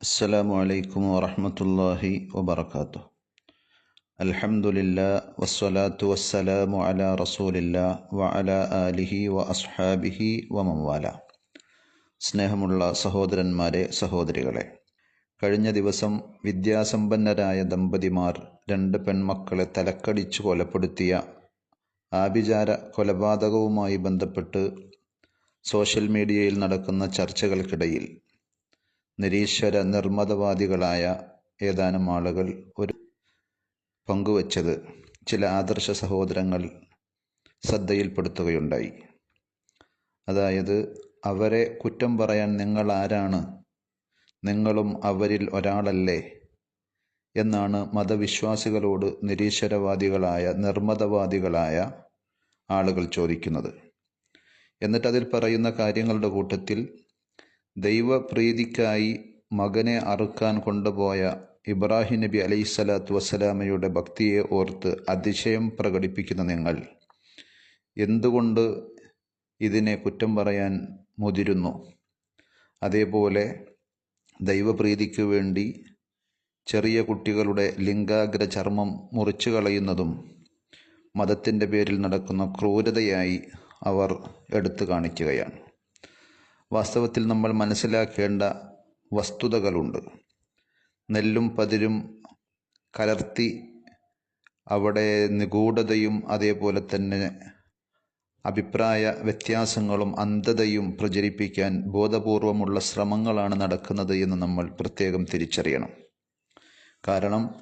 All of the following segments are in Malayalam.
السلام عليكم ورحمة الله وبركاته الحمد لله والصلاة والسلام على رسول الله وعلى آله وأصحابه ومن والاه സ്നേഹമുള്ള സഹോദരന്മാരെ സഹോദരികളെ കഴിഞ്ഞ ദിവസം വിദ്യാസമ്പന്നരായ ദമ്പതിമാർ രണ്ട് പെൺമക്കളെ തലക്കടിച്ചു കൊലപ്പെടുത്തിയ ആഭിചാര കൊലപാതകവുമായി ബന്ധപ്പെട്ട് സോഷ്യൽ മീഡിയയിൽ നടക്കുന്ന ചർച്ചകൾക്കിടയിൽ നിരീശ്വര നിർമ്മതവാദികളായ ഏതാനും ആളുകൾ ഒരു പങ്കുവച്ചത് ചില ആദർശ സഹോദരങ്ങൾ ശ്രദ്ധയിൽപ്പെടുത്തുകയുണ്ടായി. അതായത് അവരെ കുറ്റം പറയാൻ നിങ്ങൾ ആരാണ്? നിങ്ങളും അവരിൽ ഒരാളല്ലേ? എന്നാണ് മതവിശ്വാസികളോട് നിരീശ്വരവാദികളായ നിർമ്മതവാദികളായ ആളുകൾ ചോദിക്കുന്നത്. എന്നിട്ടതിൽ പറയുന്ന കാര്യങ്ങളുടെ കൂട്ടത്തിൽ ദൈവപ്രീതിക്കായി മകനെ അറുക്കാൻ കൊണ്ടുപോയ ഇബ്രാഹിം നബി അലൈഹി സ്വലാത്തു വസ്സലാമയുടെ ഭക്തിയെ ഓർത്ത് അതിശയം പ്രകടിപ്പിക്കുന്ന നിങ്ങൾ. എന്തുകൊണ്ട് ഇതിനെ കുറ്റം പറയാൻ മുതിരുന്നു? അതേപോലെ ദൈവപ്രീതിക്ക് വേണ്ടി ചെറിയ കുട്ടികളുടെ ലിംഗാഗ്ര ചർമ്മം മുറിച്ചു കളയുന്നതും മതത്തിന്റെ പേരിൽ നടക്കുന്ന ക്രൂരതയായി അവർ എടുത്തു കാണിക്കുകയാണ്. വാസ്തവത്തിൽ നമ്മൾ മനസ്സിലാക്കേണ്ട വസ്തുതകളുണ്ട്. നെല്ലും പതിരും കലർത്തി അവിടെ നിഗൂഢതയും അതേപോലെ തന്നെ അഭിപ്രായ വ്യത്യാസങ്ങളും അന്ധതയും പ്രചരിപ്പിക്കാൻ ബോധപൂർവമുള്ള ശ്രമങ്ങളാണ് നടക്കുന്നത് എന്ന് നമ്മൾ പ്രത്യേകം തിരിച്ചറിയണം. കാരണം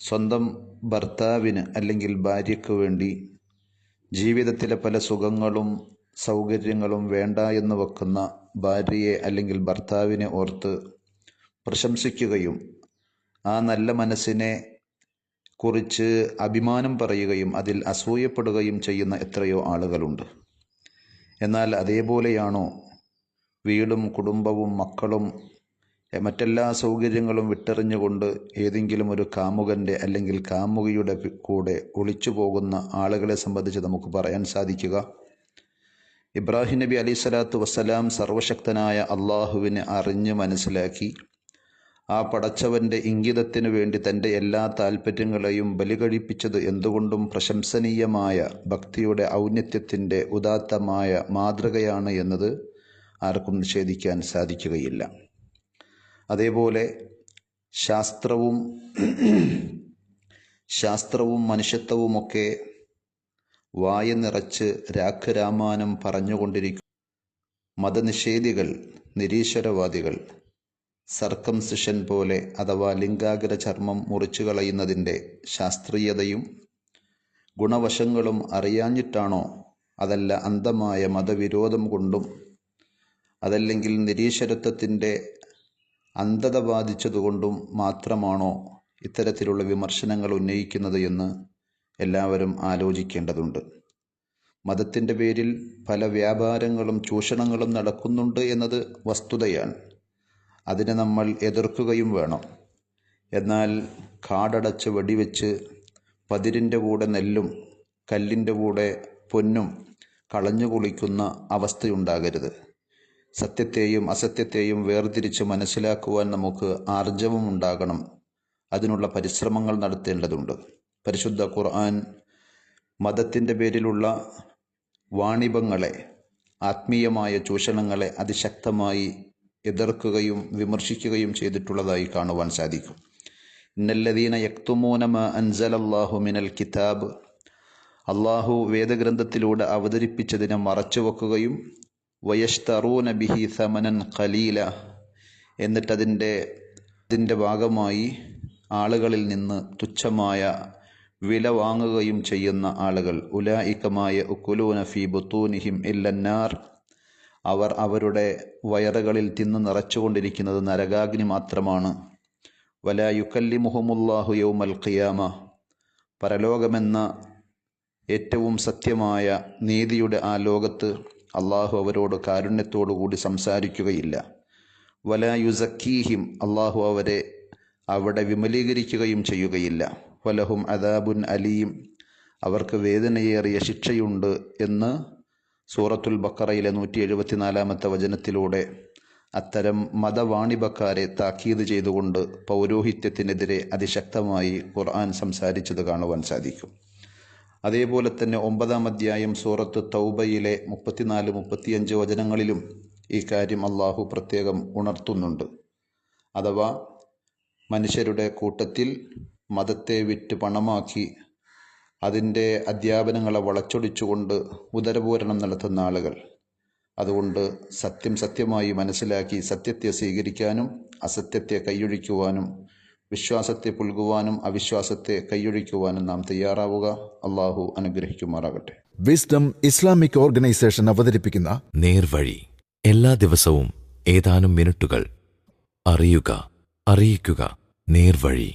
സ്വന്തം ഭർത്താവിന് അല്ലെങ്കിൽ ഭാര്യയ്ക്ക് വേണ്ടി ജീവിതത്തിലെ പല സുഖങ്ങളും സൗകര്യങ്ങളും വേണ്ട എന്ന് വെക്കുന്ന ഭാര്യയെ അല്ലെങ്കിൽ ഭർത്താവിനെ ഓർത്ത് പ്രശംസിക്കുകയും ആ നല്ല മനസ്സിനെ കുറിച്ച് അഭിമാനം പറയുകയും അതിൽ അസൂയപ്പെടുകയും ചെയ്യുന്ന എത്രയോ ആളുകളുണ്ട്. എന്നാൽ അതേപോലെയാണോ? വീടും കുടുംബവും മക്കളും മറ്റെല്ലാ സൗകര്യങ്ങളും വിട്ടെറിഞ്ഞുകൊണ്ട് ഏതെങ്കിലും ഒരു കാമുകന്റെ അല്ലെങ്കിൽ കാമുകിയുടെ കൂടെ ഒളിച്ചു പോകുന്ന ആളുകളെ സംബന്ധിച്ച് നമുക്ക് പറയാൻ സാധിക്കുക. ഇബ്രാഹിം നബി അലി സ്വലാത്തു വസ്സലാം സർവശക്തനായ അള്ളാഹുവിനെ അറിഞ്ഞ് മനസ്സിലാക്കി. ആ പടച്ചവന്റെ ഇംഗിതത്തിനു വേണ്ടി തന്റെ എല്ലാ താൽപ്പര്യങ്ങളെയും ബലികഴിപ്പിച്ചത് എന്തുകൊണ്ടും പ്രശംസനീയമായ ഭക്തിയുടെ ഔന്നത്യത്തിന്റെ ഉദാത്തമായ മാതൃകയാണ് എന്നത് ആർക്കും നിഷേധിക്കാൻ സാധിക്കുകയില്ല. അതേപോലെ ശാസ്ത്രവും ശാസ്ത്രവും മനുഷ്യത്വവുമൊക്കെ വായ നിറച്ച് രാഖരാമാനം പറഞ്ഞുകൊണ്ടിരിക്കും. മതനിഷേധികൾ നിരീശ്വരവാദികൾ സർക്കംസിഷൻ പോലെ അഥവാ ലിംഗാഗ്ര ചർമ്മം മുറിച്ചു കളയുന്നതിന്റെ ശാസ്ത്രീയതയും ഗുണവശങ്ങളും അറിയാഞ്ഞിട്ടാണോ അതല്ല അന്ധമായ മതവിരോധം കൊണ്ടും അതല്ലെങ്കിൽ നിരീശ്വരത്വത്തിന്റെ അന്ധത ബാധിച്ചതുകൊണ്ടും മാത്രമാണോ ഇത്തരത്തിലുള്ള വിമർശനങ്ങൾ ഉന്നയിക്കുന്നത് എന്ന് എല്ലാവരും ആലോചിക്കേണ്ടതുണ്ട്. മതത്തിന്റെ പേരിൽ പല വ്യാപാരങ്ങളും ചൂഷണങ്ങളും നടക്കുന്നുണ്ട് എന്നത് വസ്തുതയാണ്. അതിനെ നമ്മൾ എതിർക്കുകയും വേണം. എന്നാൽ കാടടച്ച് വെടിവെച്ച് പതിരിന്റെ കൂടെ നെല്ലും കല്ലിന്റെ കൂടെ പൊന്നും കളഞ്ഞു കുളിക്കുന്ന അവസ്ഥയുണ്ടാകരുത്. സത്യത്തെയും അസത്യത്തെയും വേർതിരിച്ച് മനസ്സിലാക്കുവാൻ നമുക്ക് ആർജവം ഉണ്ടാകണം അതിനുള്ള പരിശ്രമങ്ങൾ നടത്തേണ്ടതുണ്ട്. പരിശുദ്ധ ഖുർആൻ മതത്തിന്റെ പേരിലുള്ള വാണിഭങ്ങളെ ആത്മീയമായ ചൂഷണങ്ങളെ അതിശക്തമായി എതിർക്കുകയും വിമർശിക്കുകയും ചെയ്തിട്ടുള്ളതായി കാണുവാൻ സാധിക്കും. ഇന്നല്ലദീന യക്തുമൂനമ അൻസലല്ലാഹു മിനൽ കിതാബ്. അള്ളാഹു വേദഗ്രന്ഥത്തിലൂടെ അവതരിപ്പിച്ചതിനെ മറച്ചുവെക്കുകയും വയഷ്തറൂന ബിഹി സമനൻ ഖലീല എന്നിട്ടതിന്റെ അതിന്റെ ഭാഗമായി ആളുകളിൽ നിന്ന് തുച്ഛമായ വില വാങ്ങുകയും ചെയ്യുന്ന ആളുകൾ. ഉലായിക്കമായ ഉക്കുലൂന ഫി ബുത്തൂനിഹിം ഇല്ലന്നാർ. അവർ അവരുടെ വയറുകളിൽ തിന്നു നിറച്ചുകൊണ്ടിരിക്കുന്നത് നരകാഗ്നി മാത്രമാണ്. വല യുക്കല്ലി മുഹമുല്ലാഹു യൗമൽ ഖിയാമ. പരലോകമെന്ന ഏറ്റവും സത്യമായ നീതിയുടെ ആ ലോകത്ത് അള്ളാഹു അവരോട് കാരുണ്യത്തോടു കൂടി സംസാരിക്കുകയില്ല. വല യുസക്കീഹിം അള്ളാഹു അവരെ അവിടെ വിമലീകരിക്കുകയും ചെയ്യുകയില്ല. വലഹും അദാബുൻ അലീം. അവർക്ക് വേദനയേറിയ ശിക്ഷയുണ്ട് എന്ന് സൂറത്തുൽ ബക്കറയിലെ നൂറ്റി എഴുപത്തിനാലാമത്തെ വചനത്തിലൂടെ അത്തരം മതവാണിഭക്കാരെ താക്കീത് ചെയ്തുകൊണ്ട് പൗരോഹിത്യത്തിനെതിരെ അതിശക്തമായി ഖുർആൻ സംസാരിച്ചത് കാണുവാൻ സാധിക്കും. അതേപോലെ തന്നെ ഒമ്പതാം അധ്യായം സൂറത്ത് തൗബയിലെ മുപ്പത്തിനാല് മുപ്പത്തിയഞ്ച് വചനങ്ങളിലും ഈ കാര്യം അള്ളാഹു പ്രത്യേകം ഉണർത്തുന്നുണ്ട്. അഥവാ മനുഷ്യരുടെ കൂട്ടത്തിൽ മതത്തെ വിറ്റ് പണമാക്കി അതിന്റെ അധ്യാപനങ്ങളെ വളച്ചൊടിച്ചുകൊണ്ട് ഉദരപൂരണം നടത്തുന്ന ആളുകൾ. അതുകൊണ്ട് സത്യം സത്യമായി മനസ്സിലാക്കി സത്യത്തെ സ്വീകരിക്കാനും അസത്യത്തെ കൈയൊഴിക്കുവാനും വിശ്വാസത്തെ പുൽകുവാനും അവിശ്വാസത്തെ കൈയൊഴിക്കുവാനും നാം തയ്യാറാവുക. അള്ളാഹു അനുഗ്രഹിക്കുമാറാകട്ടെ. വിസ്ഡം ഇസ്ലാമിക് ഓർഗനൈസേഷൻ അവതരിപ്പിക്കുന്ന നേർവഴി. എല്ലാ ദിവസവും ഏതാനും മിനിറ്റുകൾ അറിയുക അറിയിക്കുക. നേർവഴി.